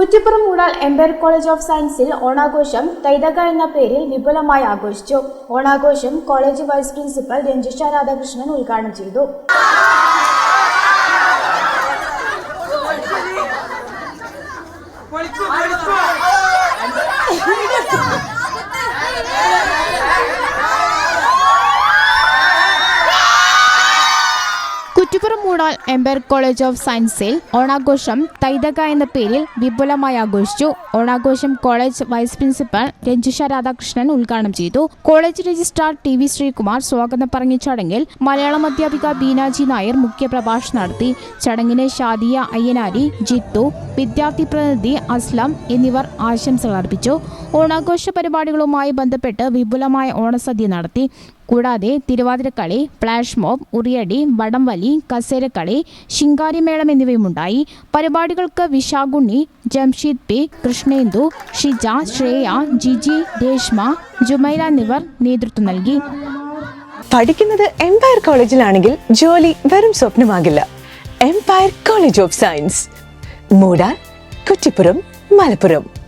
Kuttippuram Moodal empire college of സയൻസിൽ ഓണാഘോഷം തൈതക എന്ന പേരിൽ വിപുലമായി ആഘോഷിച്ചു. ഓണാഘോഷം college vice principal Ranjisha Radhakrishnan ഉദ്ഘാടനം ചെയ്തു. Kuttippuram Moodal empire college of സയൻസിൽ ഓണാഘോഷം തൈതക എന്ന പേരിൽ വിപുലമായി ആഘോഷിച്ചു. ഓണാഘോഷം college vice principal Ranjisha Radhakrishnan ഉദ്ഘാടനം ചെയ്തു. College registrar T V Sreekumar സ്വാഗതം പറഞ്ഞ ചടങ്ങിൽ മലയാളം അധ്യാപിക ബീനാജി നായർ മുഖ്യ പ്രഭാഷണം നടത്തി. ചടങ്ങിന് ഷാദിയ അയ്യനാരി ജിത്തു വിദ്യാർത്ഥി പ്രതിനിധി അസ്ലം എന്നിവർ ആശംസകൾ അർപ്പിച്ചു. ഓണാഘോഷ പരിപാടികളുമായി ബന്ധപ്പെട്ട് വിപുലമായ ഓണസദ്യ നടത്തി. കൂടാതെ തിരുവാതിരക്കളി ഫ്ലാഷ് മോബ് ഉറിയടി വടംവലി കസേരക്കളി ശിങ്കാരിമേളം എന്നിവയുമുണ്ടായി. പരിപാടികൾക്ക് വിശാഗുണ്ണി ജംഷീദ് പി കൃഷ്ണേന്ദു ഷിജ ശ്രേയ ജിജി രേഷ്മ ജുമൈല എന്നിവർ നേതൃത്വം നൽകി. പഠിക്കുന്നത് എംപയർ കോളേജിലാണെങ്കിൽ ജോലി വെറും സ്വപ്നമാകില്ല. Empire college of science Moodar Kuttippuram Malappuram.